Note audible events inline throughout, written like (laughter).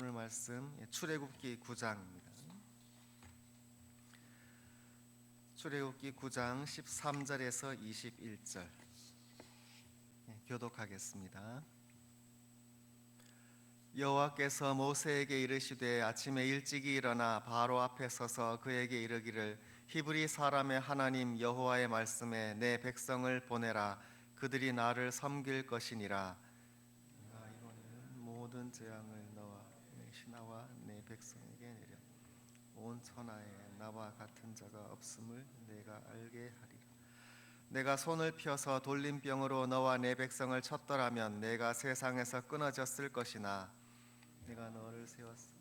오늘 말씀 예, 출애굽기 9장입니다. 출애굽기 9장 13절에서 21절 예, 교독하겠습니다. 여호와께서 모세에게 이르시되 아침에 일찍이 일어나 바로 앞에 서서 그에게 이르기를 히브리 사람의 하나님 여호와의 말씀에 내 백성을 보내라 그들이 나를 섬길 것이니라 이번에는 모든 재앙을 백성에게 내려 온 천하에 나와 같은 자가 없음을 내가 알게 하리라. 내가 손을 펴서 돌림병으로 너와 내 백성을 쳤더라면 내가 세상에서 끊어졌을 것이나 내가 너를 이름을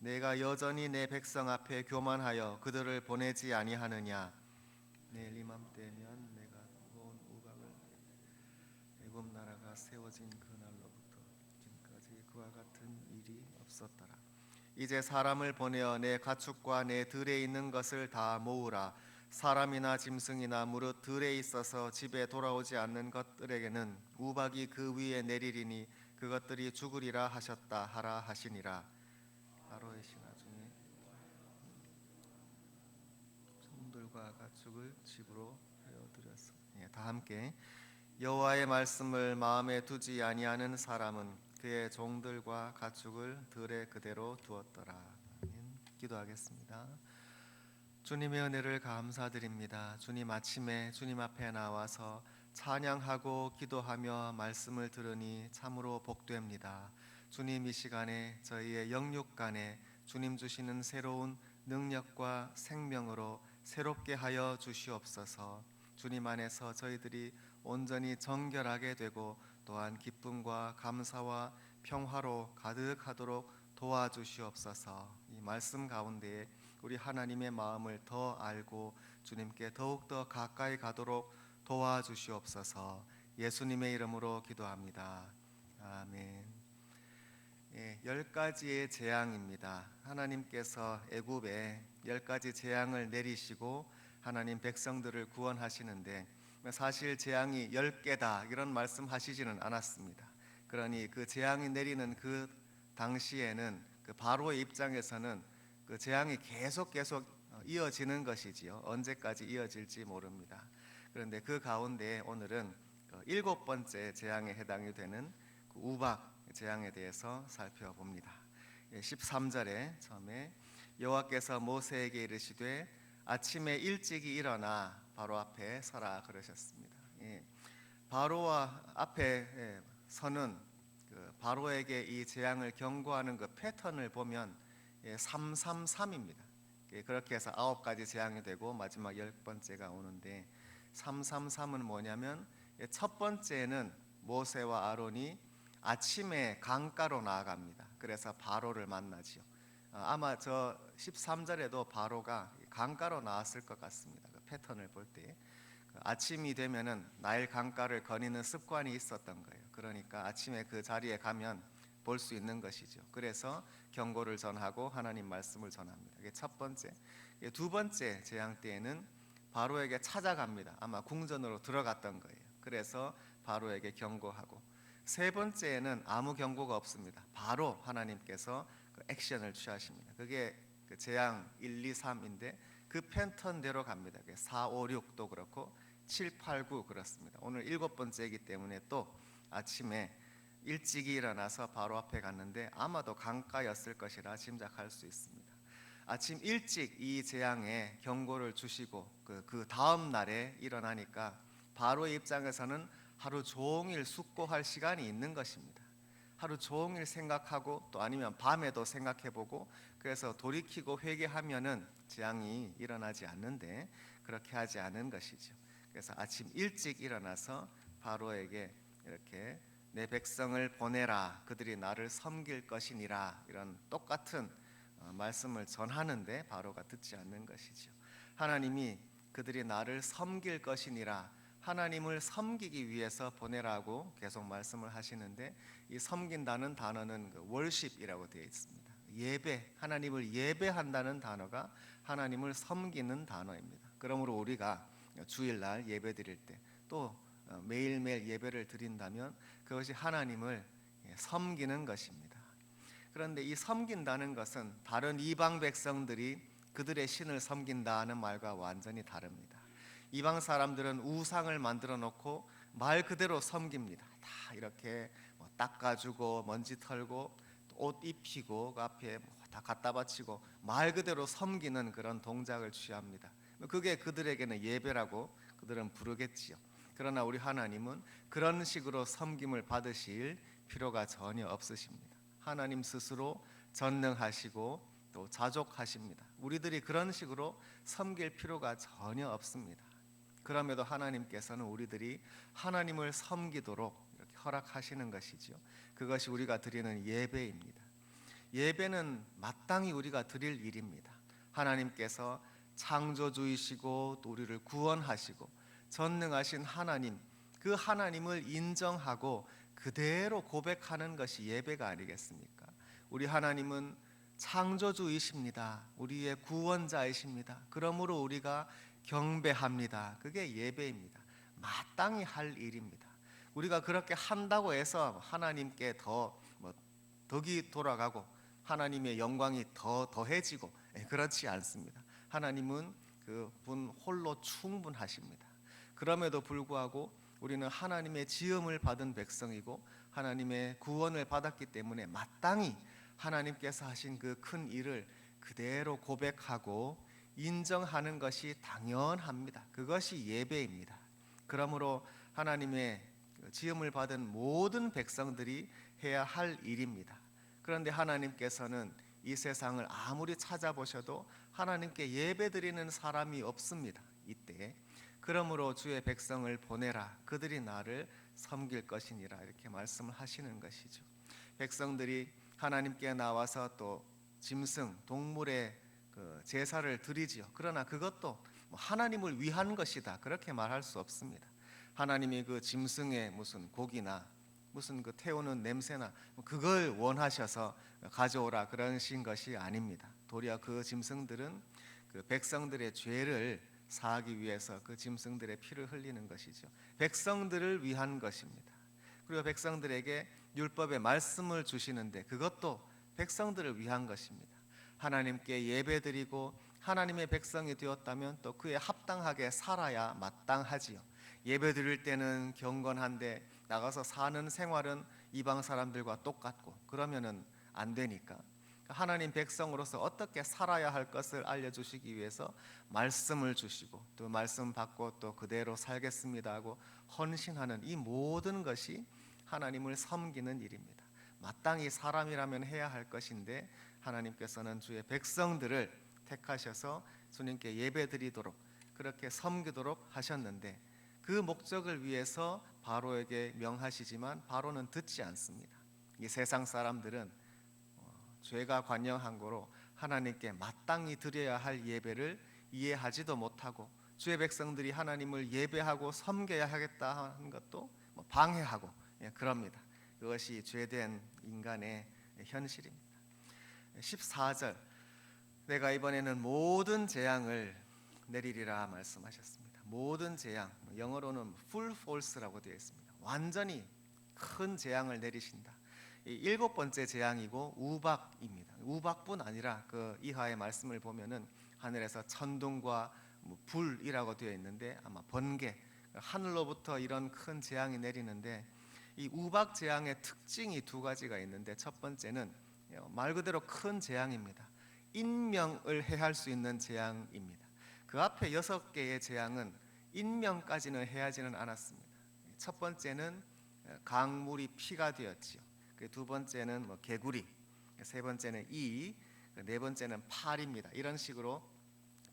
내가 여전히 내 백성 앞에 교만하여 그들을 보내지 아니하느냐? 내일 이맘때면 내가 무거운 우박을 애굽 세워진 그날로부터 지금까지 그와 같은 일이 없었더라. 이제 사람을 보내어 내 가축과 내 들에 있는 것을 다 모으라. 사람이나 짐승이나 무릇 들에 있어서 집에 돌아오지 않는 것들에게는 우박이 그 위에 내리리니 그것들이 죽으리라 하셨다 하라 하시니라. 바로의 신하 중에 종들과 가축을 집으로 헤어드렸어. 예, 다 함께 여호와의 말씀을 마음에 두지 아니하는 사람은 그의 종들과 가축을 들에 그대로 두었더라. 기도하겠습니다. 주님의 은혜를 감사드립니다. 주님 아침에 주님 앞에 나와서 찬양하고 기도하며 말씀을 들으니 참으로 복됩니다. 주님 이 시간에 저희의 영육 간에 주님 주시는 새로운 능력과 생명으로 새롭게 하여 주시옵소서. 주님 안에서 저희들이 온전히 정결하게 되고 또한 기쁨과 감사와 평화로 가득하도록 도와주시옵소서. 이 말씀 가운데 우리 하나님의 마음을 더 알고 주님께 더욱 더 가까이 가도록 도와주시옵소서. 예수님의 이름으로 기도합니다. 아멘. 예, 열 가지의 재앙입니다. 하나님께서 애굽에 열 가지 재앙을 내리시고 하나님 백성들을 구원하시는데 사실 재앙이 열 개다 이런 말씀하시지는 않았습니다. 그러니 그 재앙이 내리는 그 당시에는 그 바로의 입장에서는 그 재앙이 계속 계속 이어지는 것이지요. 언제까지 이어질지 모릅니다. 그런데 그 가운데 오늘은 그 일곱 번째 재앙에 해당이 되는 그 우박 재앙에 대해서 살펴봅니다. 13절에 처음에 여호와께서 모세에게 이르시되 아침에 일찍이 일어나 바로 앞에 서라 그러셨습니다. 예, 바로와 앞에 예, 서는 그 바로에게 이 재앙을 경고하는 그 패턴을 보면 예, 333입니다. 예, 그렇게 해서 아홉 가지 재앙이 되고 마지막 열 번째가 오는데 333은 뭐냐면 예, 첫 번째는 모세와 아론이 아침에 강가로 나아갑니다. 그래서 바로를 만나지요. 어, 아마 저 13절에도 바로가 강가로 나왔을 것 같습니다. 그 패턴을 볼 때. 그 아침이 되면은 나일 강가를 거니는 습관이 있었던 거예요. 그러니까 아침에 그 자리에 가면 볼 수 있는 것이죠. 그래서 경고를 전하고 하나님 말씀을 전합니다. 이게 첫 번째. 두 번째 재앙 때에는 바로에게 찾아갑니다. 아마 궁전으로 들어갔던 거예요. 그래서 바로에게 경고하고 세 번째에는 아무 경고가 없습니다. 바로 하나님께서 그 액션을 취하십니다. 그게 그 재앙 1, 2, 3인데 그 패턴대로 갑니다. 4, 5, 6도 그렇고 7, 8, 9 그렇습니다. 오늘 일곱 번째이기 때문에 또 아침에 일찍이 일어나서 바로 앞에 갔는데 아마도 강가였을 것이라 짐작할 수 있습니다. 아침 일찍 이 재앙에 경고를 주시고 그, 그 다음 날에 일어나니까 바로의 입장에서는 하루 종일 숙고할 시간이 있는 것입니다. 하루 종일 생각하고 또 아니면 밤에도 생각해보고 그래서 돌이키고 회개하면은 재앙이 일어나지 않는데 그렇게 하지 않은 것이죠. 그래서 아침 일찍 일어나서 바로에게 이렇게 내 백성을 보내라 그들이 나를 섬길 것이니라 이런 똑같은 어, 말씀을 전하는데 바로가 듣지 않는 것이죠. 하나님이 그들이 나를 섬길 것이니라 하나님을 섬기기 위해서 보내라고 계속 말씀을 하시는데 이 섬긴다는 단어는 그 월십이라고 되어 있습니다. 예배, 하나님을 예배한다는 단어가 하나님을 섬기는 단어입니다. 그러므로 우리가 주일날 예배 드릴 때또 어, 매일매일 예배를 드린다면 그것이 하나님을 예, 섬기는 것입니다. 그런데 이 섬긴다는 것은 다른 이방 백성들이 그들의 신을 섬긴다는 말과 완전히 다릅니다. 이방 사람들은 우상을 만들어 놓고 말 그대로 섬깁니다. 다 이렇게 뭐 닦아주고 먼지 털고 옷 입히고 그 앞에 뭐 다 갖다 바치고 말 그대로 섬기는 그런 동작을 취합니다. 그게 그들에게는 예배라고 그들은 부르겠지요. 그러나 우리 하나님은 그런 식으로 섬김을 받으실 필요가 전혀 없으십니다. 하나님 스스로 전능하시고 또 자족하십니다. 우리들이 그런 식으로 섬길 필요가 전혀 없습니다. 그럼에도 하나님께서는 우리들이 하나님을 섬기도록 이렇게 허락하시는 것이지요. 그것이 우리가 드리는 예배입니다. 예배는 마땅히 우리가 드릴 일입니다. 하나님께서 창조주이시고 또 우리를 구원하시고 전능하신 하나님 그 하나님을 인정하고 그대로 고백하는 것이 예배가 아니겠습니까? 우리 하나님은 창조주이십니다. 우리의 구원자이십니다. 그러므로 우리가 경배합니다. 그게 예배입니다. 마땅히 할 일입니다. 우리가 그렇게 한다고 해서 하나님께 더 뭐 덕이 돌아가고 하나님의 영광이 더 더해지고 예, 그렇지 않습니다. 하나님은 그 분 홀로 충분하십니다. 그럼에도 불구하고 우리는 하나님의 지음을 받은 백성이고 하나님의 구원을 받았기 때문에 마땅히 하나님께서 하신 그 큰 일을 그대로 고백하고 인정하는 것이 당연합니다. 그것이 예배입니다. 그러므로 하나님의 그 지음을 받은 모든 백성들이 해야 할 일입니다. 그런데 하나님께서는 이 세상을 아무리 찾아보셔도 하나님께 예배드리는 사람이 없습니다. 이때 그러므로 주의 백성을 보내라 그들이 나를 섬길 것이니라 이렇게 말씀을 하시는 것이죠. 백성들이 하나님께 나와서 또 짐승 동물의 그 제사를 드리지요. 그러나 그것도 뭐 하나님을 위한 것이다 그렇게 말할 수 없습니다. 하나님이 그 짐승의 무슨 고기나 무슨 그 태우는 냄새나 뭐 그걸 원하셔서 가져오라 그러신 것이 아닙니다. 도리어 그 짐승들은 그 백성들의 죄를 사하기 위해서 그 짐승들의 피를 흘리는 것이죠. 백성들을 위한 것입니다. 그리고 백성들에게 율법의 말씀을 주시는데 그것도 백성들을 위한 것입니다. 하나님께 예배드리고 하나님의 백성이 되었다면 또 그에 합당하게 살아야 마땅하지요. 예배드릴 때는 경건한데 나가서 사는 생활은 이방 사람들과 똑같고 그러면은 안 되니까 하나님 백성으로서 어떻게 살아야 할 것을 알려주시기 위해서 말씀을 주시고 또 말씀 받고 또 그대로 살겠습니다 하고 헌신하는 이 모든 것이 하나님을 섬기는 일입니다. 마땅히 사람이라면 해야 할 것인데 하나님께서는 주의 백성들을 택하셔서 주님께 예배드리도록 그렇게 섬기도록 하셨는데 그 목적을 위해서 바로에게 명하시지만 바로는 듣지 않습니다. 이 세상 사람들은 어, 죄가 관영한 거로 하나님께 마땅히 드려야 할 예배를 이해하지도 못하고 주의 백성들이 하나님을 예배하고 섬겨야 하겠다 하는 것도 뭐 방해하고 예, 그럽니다. 그것이 죄된 인간의 현실입니다. 14절 내가 이번에는 모든 재앙을 내리리라 말씀하셨습니다. 모든 재앙 영어로는 full force라고 되어 있습니다. 완전히 큰 재앙을 내리신다. 이 일곱 번째 재앙이고 우박입니다. 우박뿐 아니라 그 이하의 말씀을 보면은 하늘에서 천둥과 뭐 불이라고 되어 있는데 아마 번개 하늘로부터 이런 큰 재앙이 내리는데 이 우박 재앙의 특징이 두 가지가 있는데 첫 번째는 말 그대로 큰 재앙입니다. 인명을 해할 수 있는 재앙입니다. 그 앞에 여섯 개의 재앙은 인명까지는 해하지는 않았습니다. 첫 번째는 강물이 피가 되었지요. 두 번째는 뭐 개구리, 세 번째는 이, 네 번째는 팔입니다. 이런 식으로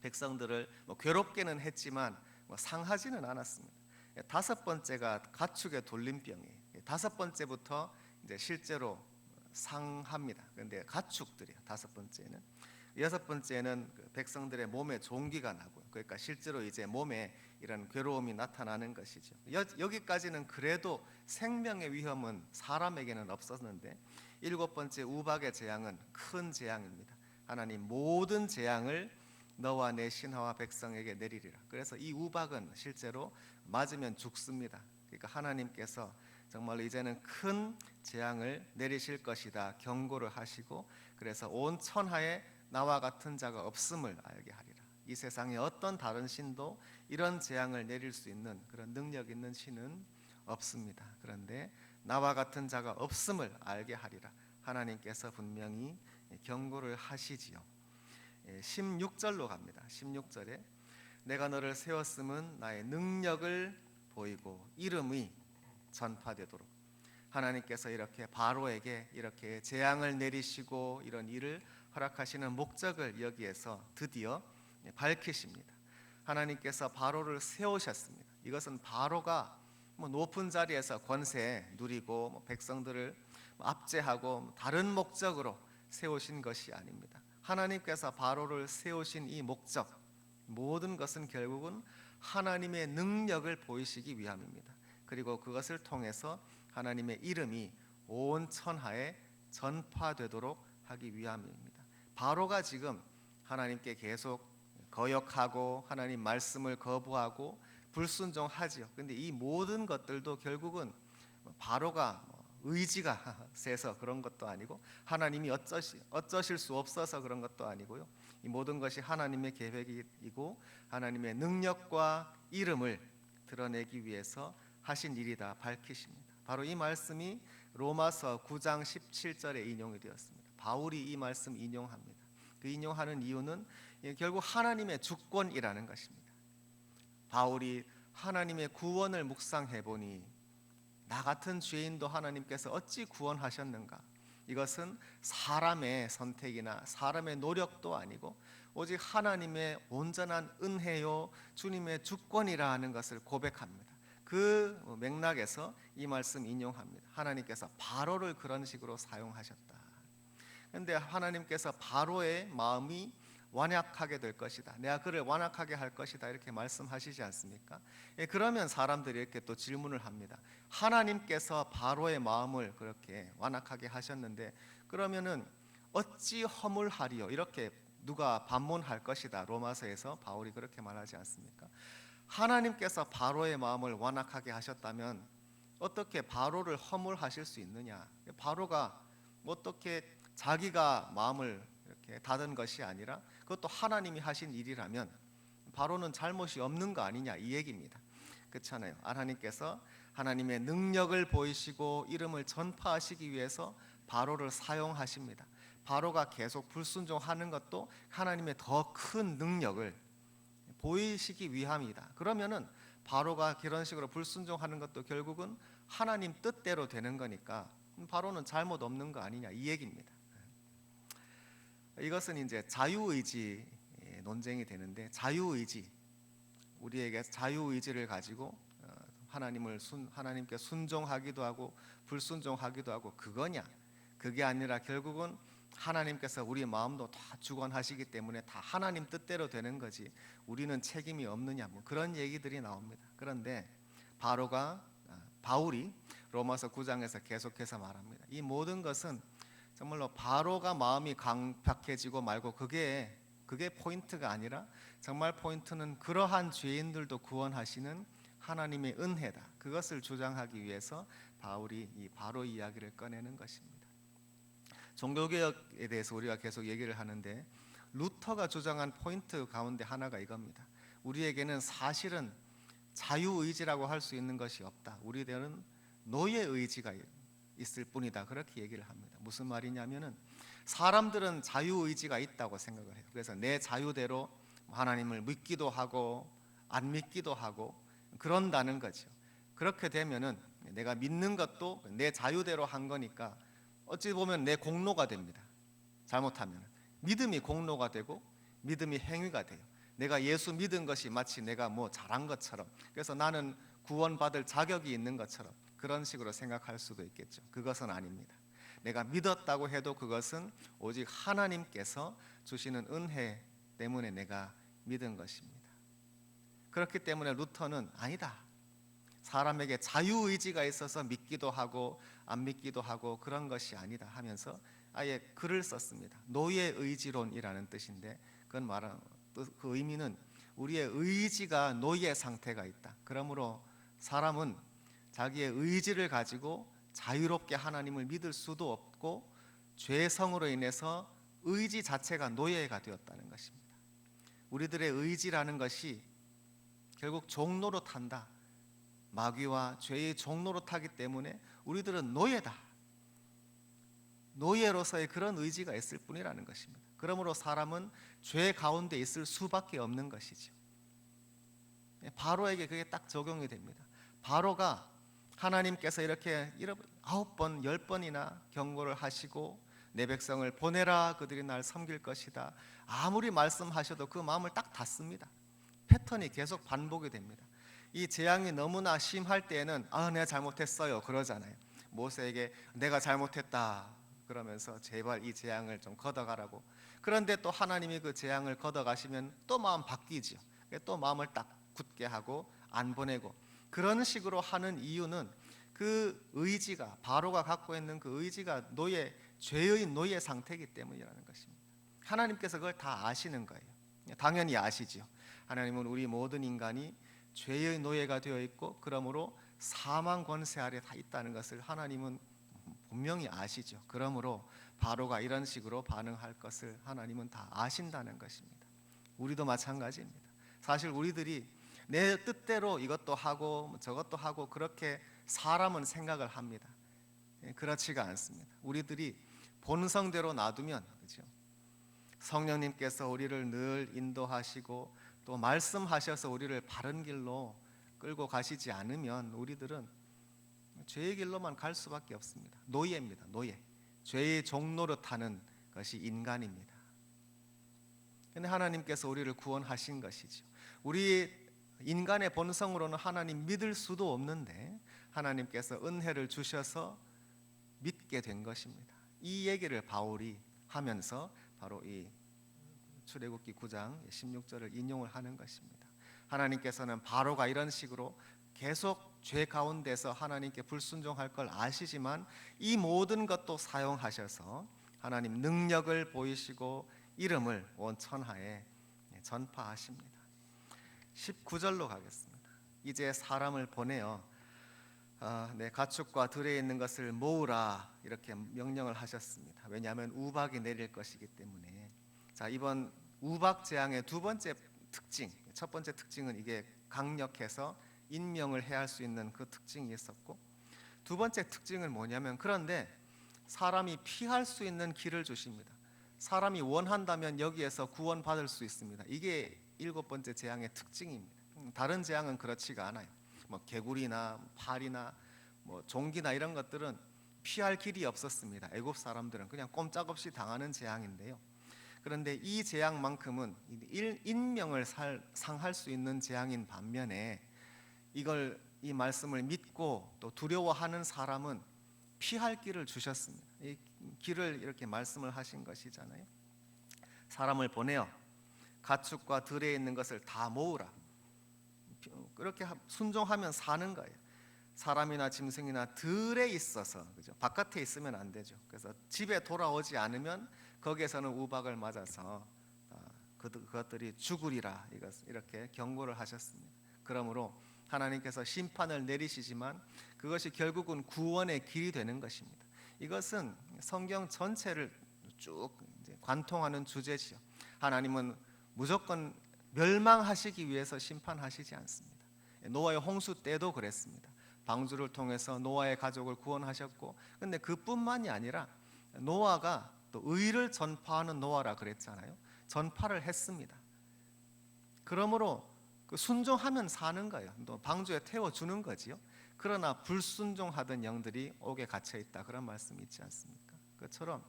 백성들을 뭐 괴롭게는 했지만 뭐 상하지는 않았습니다. 다섯 번째가 가축의 돌림병이에요. 다섯 번째부터 이제 실제로 상합니다. 그런데 가축들이요. 다섯 번째는 여섯 번째는 그 백성들의 몸에 종기가 나고요. 그러니까 실제로 이제 몸에 이런 괴로움이 나타나는 것이죠. 여, 여기까지는 그래도 생명의 위험은 사람에게는 없었는데 일곱 번째 우박의 재앙은 큰 재앙입니다. 하나님 모든 재앙을 너와 내 신하와 백성에게 내리리라. 그래서 이 우박은 실제로 맞으면 죽습니다. 그러니까 하나님께서 정말 이제는 큰 재앙을 내리실 것이다 경고를 하시고 그래서 온 천하에 나와 같은 자가 없음을 알게 하리라. 이 세상에 어떤 다른 신도 이런 재앙을 내릴 수 있는 그런 능력 있는 신은 없습니다. 그런데 나와 같은 자가 없음을 알게 하리라. 하나님께서 분명히 경고를 하시지요. 16절로 갑니다. 16절에 내가 너를 세웠음은 나의 능력을 보이고 이름이 전파되도록 하나님께서 이렇게 바로에게 이렇게 재앙을 내리시고 이런 일을 허락하시는 목적을 여기에서 드디어 밝히십니다. 하나님께서 바로를 세우셨습니다. 이것은 바로가 뭐 높은 자리에서 권세 누리고 뭐 백성들을 압제하고 뭐 다른 목적으로 세우신 것이 아닙니다. 하나님께서 바로를 세우신 이 목적 모든 것은 결국은 하나님의 능력을 보이시기 위함입니다. 그리고 그것을 통해서 하나님의 이름이 온 천하에 전파되도록 하기 위함입니다. 바로가 지금 하나님께 계속 거역하고 하나님 말씀을 거부하고 불순종하지요. 근데 이 모든 것들도 결국은 바로가 의지가 (laughs) 세서 그런 것도 아니고 하나님이 어쩌시, 어쩌실 수 없어서 그런 것도 아니고요. 이 모든 것이 하나님의 계획이고 하나님의 능력과 이름을 드러내기 위해서 하신 일이다 밝히십니다. 바로 이 말씀이 로마서 9장 17절에 인용이 되었습니다. 바울이 이 말씀 인용합니다. 그 인용하는 이유는 결국 하나님의 주권이라는 것입니다. 바울이 하나님의 구원을 묵상해 보니 나 같은 죄인도 하나님께서 어찌 구원하셨는가? 이것은 사람의 선택이나 사람의 노력도 아니고 오직 하나님의 온전한 은혜요 주님의 주권이라 하는 것을 고백합니다. 그 맥락에서 이 말씀 인용합니다. 하나님께서 바로를 그런 식으로 사용하셨다. 그런데 하나님께서 바로의 마음이 완악하게 될 것이다. 내가 그를 완악하게 할 것이다. 이렇게 말씀하시지 않습니까? 예, 그러면 사람들이 이렇게 또 질문을 합니다. 하나님께서 바로의 마음을 그렇게 완악하게 하셨는데 그러면은 어찌 허물하리요? 이렇게 누가 반문할 것이다. 로마서에서 바울이 그렇게 말하지 않습니까? 하나님께서 바로의 마음을 완악하게 하셨다면 어떻게 바로를 허물하실 수 있느냐? 바로가 어떻게 자기가 마음을 이렇게 닫은 것이 아니라 그것도 하나님이 하신 일이라면 바로는 잘못이 없는 거 아니냐 이 얘기입니다. 그렇잖아요. 하나님께서 하나님의 능력을 보이시고 이름을 전파하시기 위해서 바로를 사용하십니다. 바로가 계속 불순종하는 것도 하나님의 더 큰 능력을 보이시기 위함이다. 그러면은 바로가 그런 식으로 불순종하는 것도 결국은 하나님 뜻대로 되는 거니까 바로는 잘못 없는 거 아니냐 이 얘기입니다. 이것은 이제 자유의지 논쟁이 되는데 자유의지 우리에게 자유의지를 가지고 어, 하나님을 순, 하나님께 순종하기도 하고 불순종하기도 하고 그거냐 그게 아니라 결국은 하나님께서 우리 마음도 다 주관하시기 때문에 다 하나님 뜻대로 되는 거지 우리는 책임이 없느냐 뭐 그런 얘기들이 나옵니다. 그런데 바로가 아, 바울이 로마서 9장에서 계속해서 말합니다. 이 모든 것은 정말로 바로가 마음이 강팍해지고 말고 그게 그게 포인트가 아니라 정말 포인트는 그러한 죄인들도 구원하시는 하나님의 은혜다. 그것을 주장하기 위해서 바울이 이 바로 이야기를 꺼내는 것입니다. 종교개혁에 대해서 우리가 계속 얘기를 하는데 루터가 주장한 포인트 가운데 하나가 이겁니다. 우리에게는 사실은 자유의지라고 할 수 있는 것이 없다. 우리들은 노예 의지가 있을 뿐이다. 그렇게 얘기를 합니다. 무슨 말이냐면은 사람들은 자유 의지가 있다고 생각을 해요. 그래서 내 자유대로 하나님을 믿기도 하고 안 믿기도 하고 그런다는 거죠. 그렇게 되면은 내가 믿는 것도 내 자유대로 한 거니까 어찌 보면 내 공로가 됩니다. 잘못하면 믿음이 공로가 되고 믿음이 행위가 돼요. 내가 예수 믿은 것이 마치 내가 뭐 잘한 것처럼 그래서 나는 구원받을 자격이 있는 것처럼 그런 식으로 생각할 수도 있겠죠. 그것은 아닙니다. 내가 믿었다고 해도 그것은 오직 하나님께서 주시는 은혜 때문에 내가 믿은 것입니다. 그렇기 때문에 루터는 아니다. 사람에게 자유 의지가 있어서 믿기도 하고 안 믿기도 하고 그런 것이 아니다 하면서 아예 글을 썼습니다. 노예 의지론이라는 뜻인데 그건 말한 그 의미는 우리의 의지가 노예 상태가 있다. 그러므로 사람은 자기의 의지를 가지고 자유롭게 하나님을 믿을 수도 없고 죄성으로 인해서 의지 자체가 노예가 되었다는 것입니다. 우리들의 의지라는 것이 결국 종로로 탄다. 마귀와 죄의 종로로 타기 때문에 우리들은 노예다. 노예로서의 그런 의지가 있을 뿐이라는 것입니다. 그러므로 사람은 죄 가운데 있을 수밖에 없는 것이죠. 바로에게 그게 딱 적용이 됩니다. 바로가 하나님께서 이렇게 아홉 번, 열 번이나 경고를 하시고 내 백성을 보내라 그들이 날 섬길 것이다. 아무리 말씀하셔도 그 마음을 딱 닫습니다. 패턴이 계속 반복이 됩니다. 이 재앙이 너무나 심할 때에는 아 내가 잘못했어요 그러잖아요. 모세에게 내가 잘못했다 그러면서 제발 이 재앙을 좀 걷어가라고. 그런데 또 하나님이 그 재앙을 걷어가시면 또 마음 바뀌지요. 또 마음을 딱 굳게 하고 안 보내고 그런 식으로 하는 이유는 그 의지가 바로가 갖고 있는 그 의지가 노예 죄의 노예 상태이기 때문이라는 것입니다. 하나님께서 그걸 다 아시는 거예요. 당연히 아시지요. 하나님은 우리 모든 인간이 죄의 노예가 되어 있고 그러므로 사망 권세 아래 다 있다는 것을 하나님은 분명히 아시죠. 그러므로 바로가 이런 식으로 반응할 것을 하나님은 다 아신다는 것입니다. 우리도 마찬가지입니다. 사실 우리들이 내 뜻대로 이것도 하고 저것도 하고 그렇게 사람은 생각을 합니다. 예, 그렇지가 않습니다. 우리들이 본성대로 놔두면 그죠? 성령님께서 우리를 늘 인도하시고 또 말씀하셔서 우리를 바른 길로 끌고 가시지 않으면 우리들은 죄의 길로만 갈 수밖에 없습니다. 노예입니다. 노예. 죄의 종로로 타는 것이 인간입니다. 근데 하나님께서 우리를 구원하신 것이죠. 우리 인간의 본성으로는 하나님 믿을 수도 없는데 하나님께서 은혜를 주셔서 믿게 된 것입니다. 이 얘기를 바울이 하면서 바로 이 출애굽기 9장 16절을 인용을 하는 것입니다. 하나님께서는 바로가 이런 식으로 계속 죄 가운데서 하나님께 불순종할 걸 아시지만 이 모든 것도 사용하셔서 하나님 능력을 보이시고 이름을 온 천하에 전파하십니다. 19절로 가겠습니다. 이제 사람을 보내어 아, 네, 가축과 들에 있는 것을 모으라 이렇게 명령을 하셨습니다. 왜냐하면 우박이 내릴 것이기 때문에. 자 이번 우박 재앙의 두 번째 특징, 첫 번째 특징은 이게 강력해서 인명을 해할 수 있는 그 특징이 있었고, 두 번째 특징은 뭐냐면 그런데 사람이 피할 수 있는 길을 주십니다. 사람이 원한다면 여기에서 구원 받을 수 있습니다. 이게 일곱 번째 재앙의 특징입니다. 음, 다른 재앙은 그렇지가 않아요. 뭐 개구리나 팔이나 뭐 종기나 이런 것들은 피할 길이 없었습니다. 애굽 사람들은 그냥 꼼짝없이 당하는 재앙인데요. 그런데 이 재앙만큼은 인명을 살, 상할 수 있는 재앙인 반면에 이걸 이 말씀을 믿고 또 두려워하는 사람은 피할 길을 주셨습니다. 이 길을 이렇게 말씀을 하신 것이잖아요. 사람을 보내어 가축과 들에 있는 것을 다 모으라. 그렇게 순종하면 사는 거예요. 사람이나 짐승이나 들에 있어서 그죠? 바깥에 있으면 안 되죠. 그래서 집에 돌아오지 않으면 거기에서는 우박을 맞아서 아, 그것들이 죽으리라 이렇게 경고를 하셨습니다. 그러므로 하나님께서 심판을 내리시지만 그것이 결국은 구원의 길이 되는 것입니다. 이것은 성경 전체를 쭉 관통하는 주제지요. 하나님은 무조건 멸망하시기 위해서 심판하시지 않습니다. 노아의 홍수 때도 그랬습니다. 방주를 통해서 노아의 가족을 구원하셨고, 근데 그뿐만이 아니라 노아가 또 의를 전파하는 노아라 그랬잖아요. 전파를 했습니다. 그러므로 그 순종하면 사는 거예요. 또 방주에 태워 주는 거지요. 그러나 불순종하던 영들이 옥에 갇혀 있다 그런 말씀 있지 않습니까? 그처럼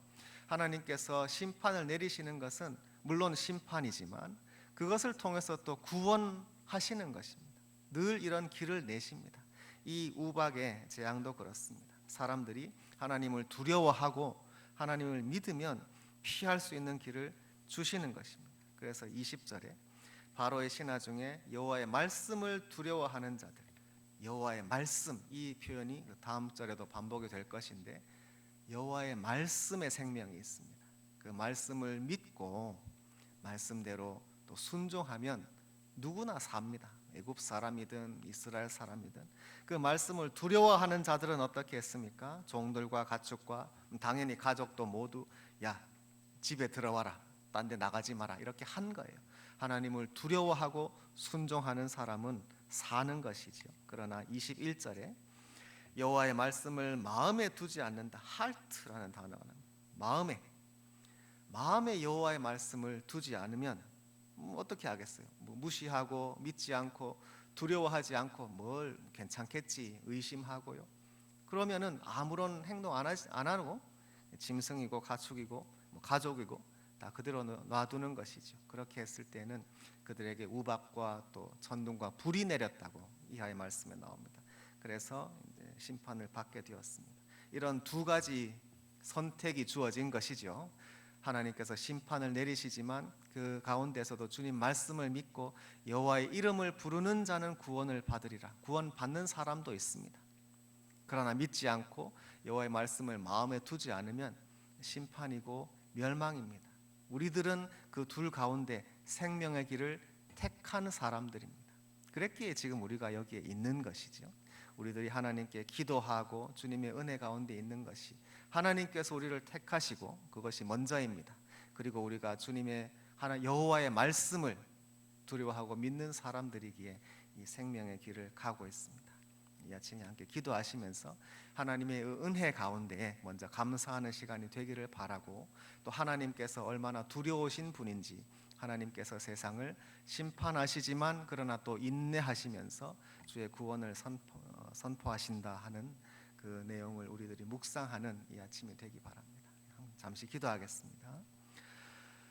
하나님께서 심판을 내리시는 것은 물론 심판이지만 그것을 통해서 또 구원하시는 것입니다. 늘 이런 길을 내십니다. 이 우박의 재앙도 그렇습니다. 사람들이 하나님을 두려워하고 하나님을 믿으면 피할 수 있는 길을 주시는 것입니다. 그래서 20절에 바로의 신하 중에 여호와의 말씀을 두려워하는 자들 여호와의 말씀 이 표현이 다음 절에도 반복이 될 것인데 여호와의 말씀의 생명이 있습니다. 그 말씀을 믿고 말씀대로 또 순종하면 누구나 삽니다. 애굽 사람이든 이스라엘 사람이든 그 말씀을 두려워하는 자들은 어떻게 했습니까? 종들과 가축과 당연히 가족도 모두 야 집에 들어와라 딴 데 나가지 마라 이렇게 한 거예요. 하나님을 두려워하고 순종하는 사람은 사는 것이죠. 그러나 21절에 여호와의 말씀을 마음에 두지 않는다. 할트라는 단어가. 마음에 마음에 여호와의 말씀을 두지 않으면 뭐 어떻게 하겠어요? 뭐 무시하고 믿지 않고 두려워하지 않고 뭘 괜찮겠지 의심하고요. 그러면은 아무런 행동 안, 하지, 안 하고 짐승이고 가축이고 뭐 가족이고 다 그대로 놔두는 것이죠. 그렇게 했을 때는 그들에게 우박과 또 천둥과 불이 내렸다고 이하의 말씀에 나옵니다. 그래서 심판을 받게 되었습니다. 이런 두 가지 선택이 주어진 것이죠. 하나님께서 심판을 내리시지만 그 가운데서도 주님 말씀을 믿고 여호와의 이름을 부르는 자는 구원을 받으리라. 구원 받는 사람도 있습니다. 그러나 믿지 않고 여호와의 말씀을 마음에 두지 않으면 심판이고 멸망입니다. 우리들은 그 둘 가운데 생명의 길을 택한 사람들입니다. 그랬기에 지금 우리가 여기에 있는 것이죠. 우리들이 하나님께 기도하고 주님의 은혜 가운데 있는 것이 하나님께서 우리를 택하시고 그것이 먼저입니다. 그리고 우리가 주님의 하나 여호와의 말씀을 두려워하고 믿는 사람들이기에 이 생명의 길을 가고 있습니다. 이 아침에 함께 기도하시면서 하나님의 은혜 가운데 먼저 감사하는 시간이 되기를 바라고 또 하나님께서 얼마나 두려우신 분인지 하나님께서 세상을 심판하시지만 그러나 또 인내하시면서 주의 구원을 선포, 어, 선포하신다 하는 그 내용을 우리들이 묵상하는 이 아침이 되기 바랍니다. 잠시 기도하겠습니다.